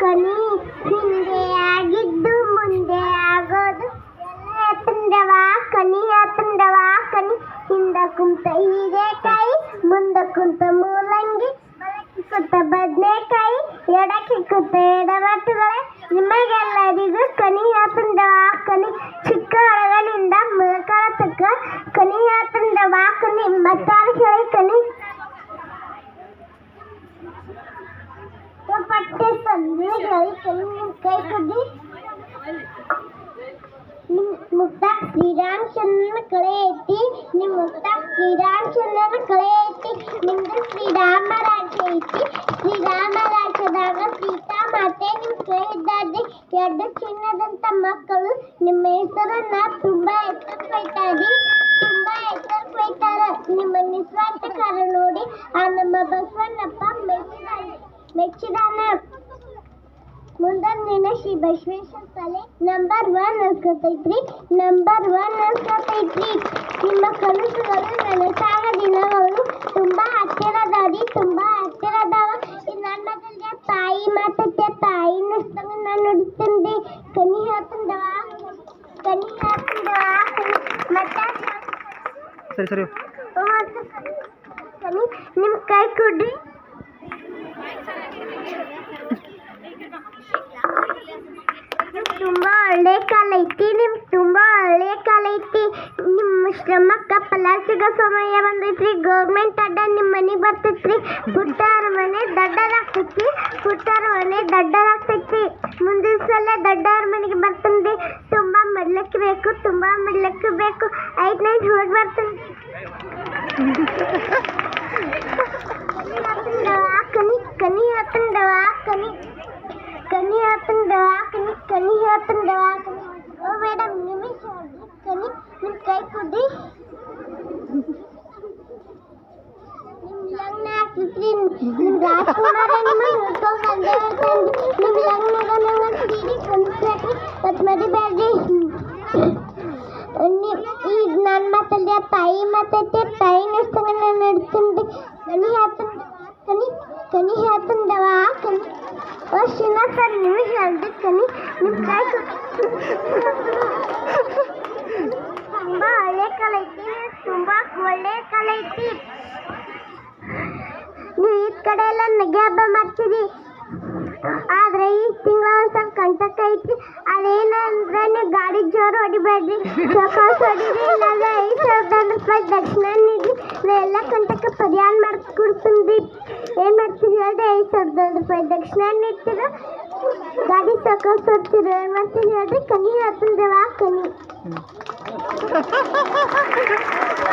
ಕನಿ ಹಿಂದೆ ಆಗಿದ್ದು ಮುಂದೆ ಆಗೋದು ಎಲೆ ತಂದವ ಕನಿ ತಂದವ ಕನಿ ಹಿಂದ ಕುಂತ ಹೀರೆಕಾಯಿ ಮುಂದ ಕುಂತ ಮೂಲಂಗಿ ಬಲಕ್ಕೆ ಕುಂತ ಬದನೆಕಾಯಿ ಎಡಕ್ಕೆ ಕುಂತ ಎಡವಟ್ಟುಗಳೇ ನಿಮಗೆಲ್ಲರಿಗೂ ಕನಿ ತಂದವ ಕನಿ ಚಿಕ್ಕ ಒಳಗಳಿಂದ ಮೊಳಕಾಲ ತಕ್ಕ ಕನಿ ತಂದವ ಕನಿ ಮತ್ತಾರ ಹೇಳಿ ಕನಿ ಮುಕ್ತ ಶ್ರೀರಾಮಚಂದ್ರನ ಕಳೆ ಐತಿ ನಿಮ್ ಮುಕ್ತ ಶ್ರೀರಾಮಚಂದ್ರನ ಕಳೆ ಐತಿ ನಿಮ್ದು ಶ್ರೀರಾಮ ರಾಜ್ಯ ಐತಿ ಶ್ರೀರಾಮ ರಾಜ್ಯದಾಗ ಸೀತಾ ಮಾತೆ ನಿಮ್ ಕೈ ಇದ್ದಾರ್ರಿ ಎರಡು ಚಿನ್ನದಂತ ಮಕ್ಕಳು ನಿಮ್ಮ ಹೆಸರನ್ನ ತುಂಬಾ ಎತ್ತರಕ್ಕೆ ಒಯ್ತಾರಿ ತುಂಬಾ ಎತ್ತರಕ್ಕೆ ಒಯ್ತಾರ ನಿಮ್ಮ ನಿಸ್ವಾರ್ಥ ಕಾರ್ಯ ನೋಡಿ ಆ ನಮ್ಮ ಬಸವಣ್ಣಪ್ಪ ಮೆಚ್ಚಿದಾನೆ ಮೆಚ್ಚಿದಾನ. ಮುಂದೊಂದಿನ ಶ್ರೀ ಬಸವೇಶ್ವರ ತಲೆ ನಂಬರ್ ಒನ್ ಅನ್ಸ್ಕೊತೈತ್ರಿ. ನಂಬರ್ ಒನ್ ಅನ್ಸ್ಕೊತೈತ್ರಿ. ನಿಮ್ಮ ಕನಸುಗಳು ನನಸಾಗ ದಿನಗಳು ತುಂಬಾ ಹತ್ತಿರದಾರಿ ತುಂಬಾ ಹತ್ತಿರದಾವ. ನನ್ನ ಮಗಳಿಗೆ ತಾಯಿ ಮಾತೈತೆ ತಾಯಿ ನಷ್ಟಂಗ ನಾನು ನುಡಿತೀನಿ ಕನಿ ಹೇಳ್ತಂದವ ಕನಿ ಹೇಳ್ತಂದವ ಮತ್ತೆ ಸರಿ ಸರಿ. ಕನಿ ನಿಮ್ಮ ಕೈ ಕೊಡ್ರಿ. ತುಂಬಾ ಒಳ್ಳೆ ಕಾಲ ಐತಿ, ನಿಮ್ ತುಂಬ ಒಳ್ಳೆ ಕಾಲ ಐತಿ. ನಿಮ್ಮ ಶ್ರಮಕ್ಕ ಫಲ ಸಿಗೋ ಸಮಯ ಬಂದೈತ್ರಿ ಗೌರ್ಮೆಂಟ್ ಅಡ್ಡ ನಿಮ್ಮ ಮನೆಗೆ ಬರ್ತೈತ್ರಿ. ಪುಟ್ಟಾರ ಮನೆ ದೊಡ್ಡದಾಗ್ತೈತಿ ಪುಟ್ಟಾರ ಮನೆ ದೊಡ್ಡದಾಗ್ತೈತಿ. ಮುಂದಿನ ಸಲ ದೊಡ್ಡವ್ರ ಮನೆಗೆ ಬರ್ತಂದಿ, ತುಂಬ ಮಡ್ಲಕ್ಕೆ ಬೇಕು, ತುಂಬ ಮಡ್ಲಕ್ಕೆ ಬೇಕು. ಐದು ನೈಟ್ ಹೋಗಿ ಬರ್ತಂದಿ. can you can you open the door? Can you can you open the door? Can you, oh madam, give me sorry. Can you will try for this? నిమిలంగా కిత్రిన్ రాకుమారని మనం ఉత్కల్ సందేహండి నిమిలంగా మనం తిరిగి కొనుక్కోటి పద్మడి బర్డి ఈ నన్ను మాట్లాడే పై మాట్లాడితే పైన వస్తుందని నడుతుంది కానీ హ్యాపన్ కానీ కానీ హ్యాపన్ ಶ್ರೀನಾಥ್ ಸರ್, ನಿಮಗೆ ಹೇಳ್ದೆ ಕನಿ ನಿಮ್ಮ ಕೈ ತುಂಬ ಒಳ್ಳೆ ಕಾಲ ಐತಿ, ತುಂಬ ಒಳ್ಳೆ ಕಾಲ ಐತಿ. ನೀವು ಈ ಕಡೆ ಎಲ್ಲ ನಗೆ ಹಬ್ಬ ಮಾಡ್ತೀರಿ. ಆದ್ರೆ ಈ ತಿಂಗಳ ಸ್ವಲ್ಪ ಕಂಟಕ ಐತಿ ಅದೇನಂದ್ರೆ ನೀವು ಗಾಡಿ ಜೋರು ಹೊಡಿಬೇಡ್ರಿ, ಚಕಾಸ್ ಹೊಡಿರಿ, ಇಲ್ಲಾಂದ್ರೆ ಐದು ಸಾವಿರದ ರೂಪಾಯಿ ದಕ್ಷಿಣ ನೀಡಿ ಎಲ್ಲಾ ಕಂಟಕ ಪರಿಹಾರ ಮಾಡ್ಕೊಡ್ತೀನಿ ಏನ್ ಮಾಡ್ತೀರಿ ಹೇಳ್ರಿ ಐದು ಸಾವಿರದ ರೂಪಾಯಿ ದಕ್ಷಿಣ ನೀಡ್ತೀರ ಗಾಡಿ ಚಕಾಸ್ ಹೊಡ್ತೀರ ಏನ್ ಮಾಡ್ತೀರಿ ಹೇಳ್ರಿ ಕನಿ ಹೇಳ್ತಂದೇವಾ ಕನಿ